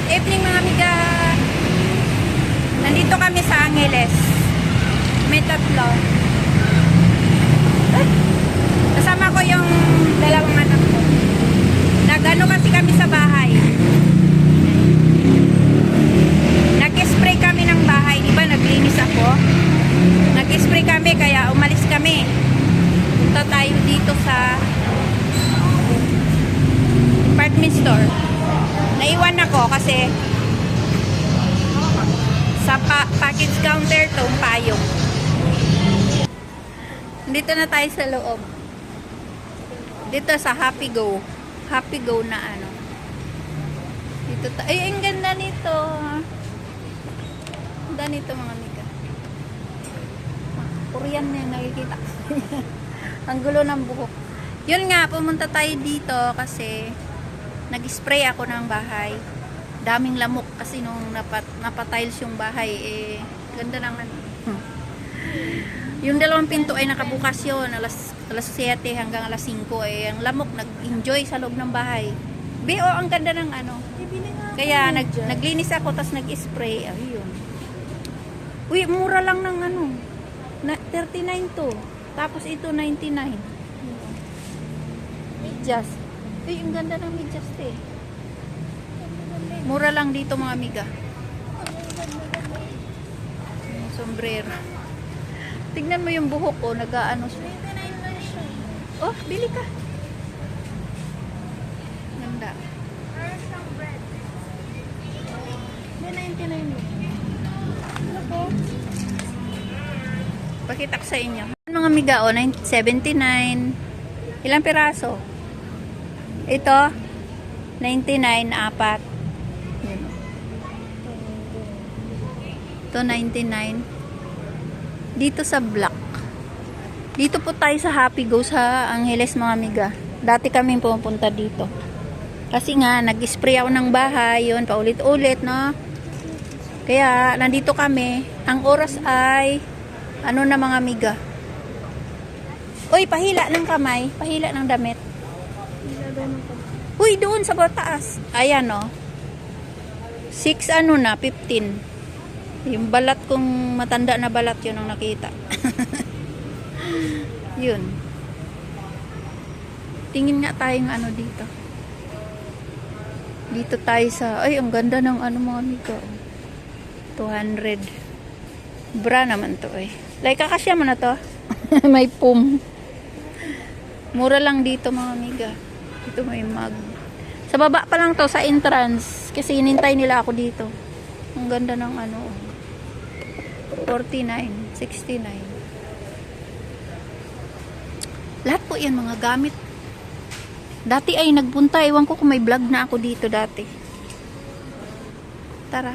Good evening mga amiga. Nandito kami sa Angeles. May tatlo. Kasama ko yung dalawang anak ko. Nagano kasi kami sa bahay. Nag-spray kami ng bahay. Di ba naglinis ako? Nag-spray kami kaya umalis kami. Punta tayo dito sa department store. Naiwan ako kasi sa pa package counter tong payong. Dito na tayo sa loob. Dito sa Happy Go. Happy Go na ano. Dito Ay, ang ganda nito. Ganda nito mga amiga. Korean na yung nakikita. ang gulo ng buhok. Yun nga, pumunta tayo dito kasi nag-spray ako ng bahay. Daming lamok kasi nung napat, napatiles yung bahay, eh, ganda naman. yung dalawang pinto ay nakabukas yun, alas, alas 7 hanggang alas 5, eh, ang lamok nag-enjoy sa loob ng bahay. Bi, oh, ang ganda ng ano. Kaya nag, naglinis ako, tapos nag-spray, ayun. Uy, mura lang ng ano. Na, 39 to. Tapos ito 99. Medyas. Uy, ang ganda ng medyas eh. Mura lang dito mga amiga. Yung sombrero. Tignan mo yung buhok ko, nag-aano siya. Oh, bili ka. Ganda. Pakita ko sa inyo. Mga amiga, oh, 9 79. Ilang piraso? Ito, 99, apat. Ito, 99. Dito sa black. Dito po tayo sa Happy Go sa Angeles, mga amiga. Dati kami pumunta dito. Kasi nga, nag-spray ako ng bahay, yun, paulit-ulit, no? Kaya, nandito kami. Ang oras ay, ano na mga amiga? Uy, pahila ng kamay. Pahila ng damit. Uy, doon sa taas. Ayan, no? 6 ano na, 15. Yung balat kong matanda na balat yun ang nakita. yun. Tingin nga tayong ano dito. Dito tayo sa, ay, ang ganda ng ano mga amiga. 200. Bra naman to eh. Like, kakasya mo na to. may pum. Mura lang dito mga amiga. Dito may mag. Sa baba pa lang to, sa entrance. Kasi inintay nila ako dito. Ang ganda ng ano. 49, 69. Lahat po yan mga gamit. Dati ay nagpunta. Ewan ko kung may vlog na ako dito dati. Tara.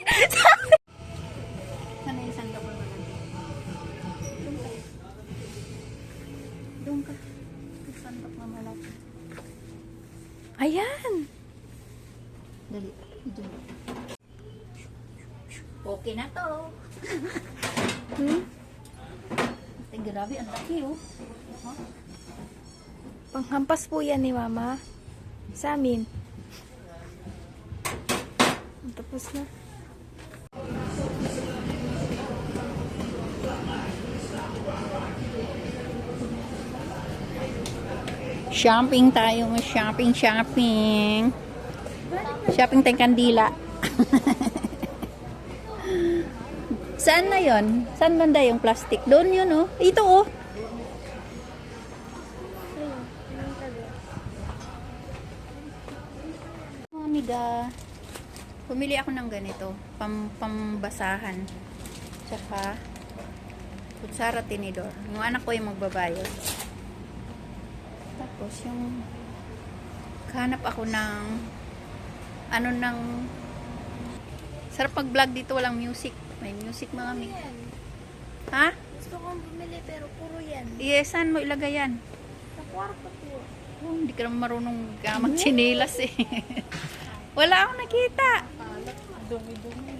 Sana sandok mo Doon ka. Ayan! Dali. Okay na to. hmm? Ay, grabe, ang laki oh. Panghampas po yan ni Mama. Sa amin. Tapos na. Shopping tayo, shopping, shopping. Shopping tayong kandila. Saan na yon? Saan banda yung plastic? Doon yun, oh. Ito, oh. Mga amiga, pumili ako ng ganito, pam pambasahan. Tsaka, kutsara tinidor. Yung anak ko yung magbabayad. Tapos yung hanap ako ng ano ng sarap pag vlog dito walang music. May music mga mi. Ha? Gusto kong bumili pero puro yan. Iyesan mo ilagay yan. Sa kwarto po. Oh, hindi ka naman marunong ka magchinilas eh. Wala akong nakita. Dumi-dumi.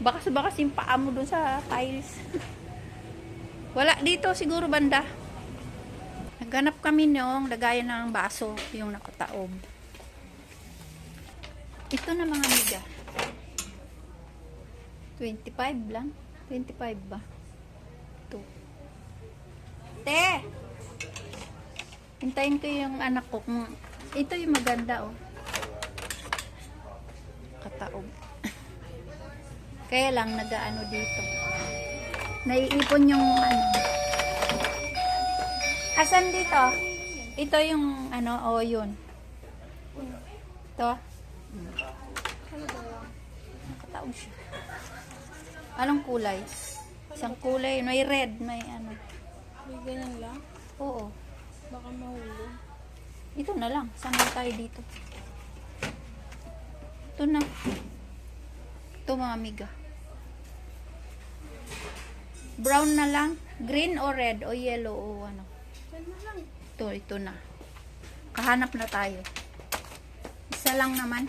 Bakas-bakas yung paa mo dun sa tiles. Wala dito siguro banda. Naghanap kami noong lagayan ng baso yung nakataob. Ito na mga amiga. 25 lang. 25 ba? Ito. Te! Hintayin ko yung anak ko. Kung... Ito yung maganda, oh. Kataob. Kaya lang, nagaano dito. Naiipon yung ano. Asan dito? Ito yung ano, oh yun. Ito. Nakataob siya. Anong kulay? Isang kulay. May red, may ano. May ganyan lang. Oo. Baka mahulog. Ito na lang. Saan tayo dito? Ito na. Ito mga amiga. Brown na lang. Green o red o yellow o ano. Ito, ito na. Kahanap na tayo. Isa lang naman.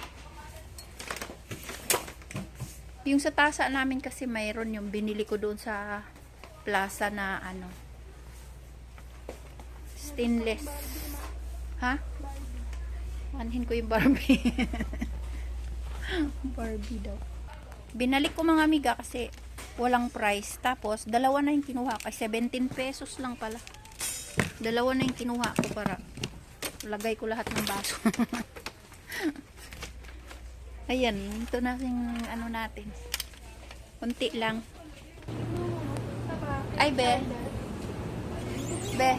Yung sa tasa namin kasi mayroon yung binili ko doon sa plaza na ano. Stainless. Ha? Anhin ko yung Barbie. Barbie daw. Binalik ko mga amiga kasi walang price. Tapos, dalawa na yung kinuha. Kasi 17 pesos lang pala. Dalawa na yung kinuha ko para lagay ko lahat ng baso. Ayan, ito na yung ano natin. Kunti lang. Ay, be. Be.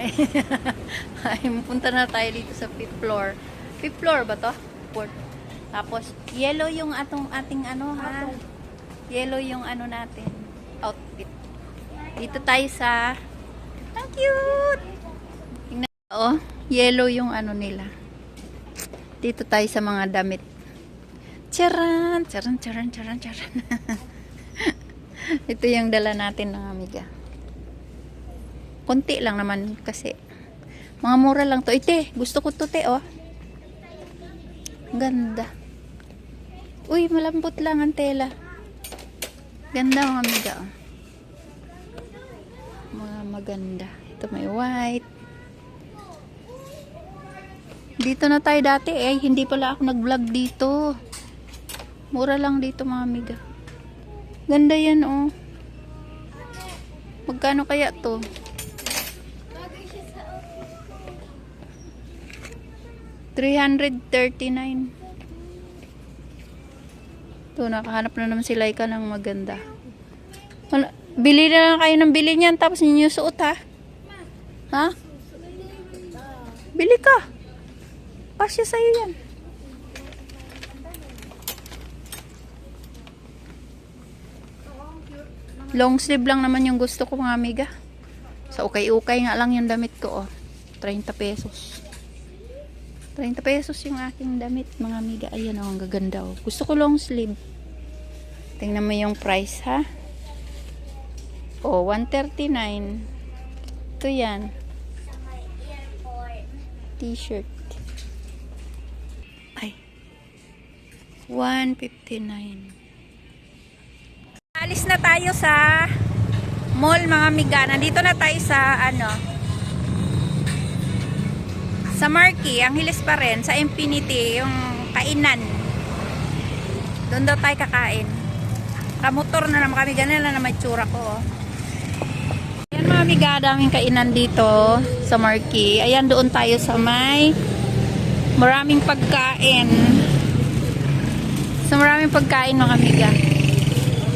Ay, punta na tayo dito sa fifth floor. Fifth floor ba to? Fourth. Tapos, yellow yung atong ating ano ha. Yellow yung ano natin. Outfit. Dito tayo sa ang cute! Tingnan oh, yellow yung ano nila. Dito tayo sa mga damit. Charan! Charan, charan, charan, charan. Ito yung dala natin ng amiga. Konti lang naman kasi. Mga mura lang to. Ite, gusto ko to te, oh. Ganda. Uy, malambot lang ang tela. Ganda mga amiga, oh maganda. Ito may white. Dito na tayo dati eh. Hindi pala ako nag-vlog dito. Mura lang dito mga amiga. Ganda yan oh. Magkano kaya to? $339. Ito, nakahanap na naman si Laika ng maganda. Wala, bili na lang kayo ng bili niyan tapos ninyo suot ha. Ha? Bili ka. Pasya sa'yo yan. Long sleeve lang naman yung gusto ko mga amiga. Sa ukay-ukay nga lang yung damit ko oh. 30 pesos. 30 pesos yung aking damit mga amiga. Ayan oh, ang gaganda oh. Gusto ko long sleeve. Tingnan mo yung price ha. Oh, 139. Ito yan. T-shirt. Ay. 159. Alis na tayo sa mall mga amiga. Nandito na tayo sa ano sa Marky, ang hilis pa rin sa Infinity, yung kainan. Doon daw tayo kakain. Kamotor na naman kami, ganun na may tsura ko. oh. Amiga, daming kainan dito sa Marquee. Ayan doon tayo sa may maraming pagkain. Sa maraming pagkain mga amiga.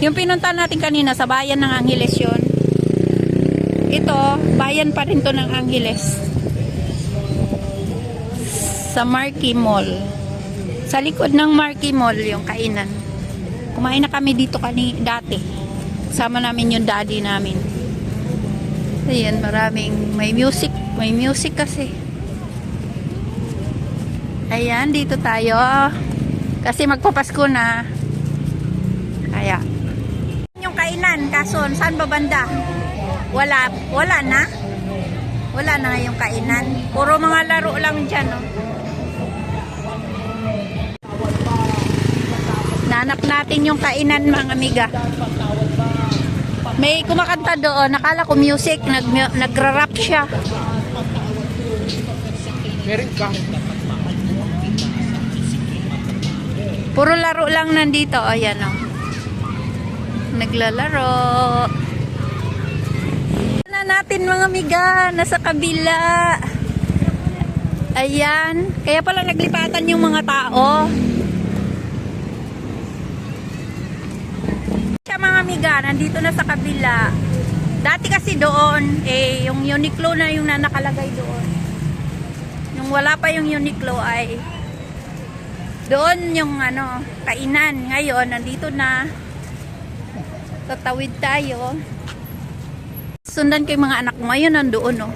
Yung pinunta natin kanina sa bayan ng Angeles yun. Ito, bayan pa rin to ng Angeles. Sa Marquee Mall. Sa likod ng Marquee Mall yung kainan. Kumain na kami dito kani dati. Sama namin yung daddy namin. Ayan, maraming may music, may music kasi. Ayan, dito tayo. Kasi magpapasko na. Kaya. Yung kainan, kaso saan ba banda? Wala, wala na. Wala na yung kainan. Puro mga laro lang dyan, oh. Nanap natin yung kainan, mga amiga. May kumakanta doon, nakala ko music, nag, nagra-rap siya. Meron ka. Puro laro lang nandito. Ayan o. Naglalaro. Na natin mga miga. Nasa kabila. Ayan. Kaya pala naglipatan yung mga tao. Siya Nandito na sa kabila. Dati kasi doon, eh, yung Uniqlo na yung na nakalagay doon. Yung wala pa yung Uniqlo ay doon yung ano, kainan. Ngayon, nandito na. Tatawid tayo. Sundan ko yung mga anak mo. Ayun, nandoon, oh.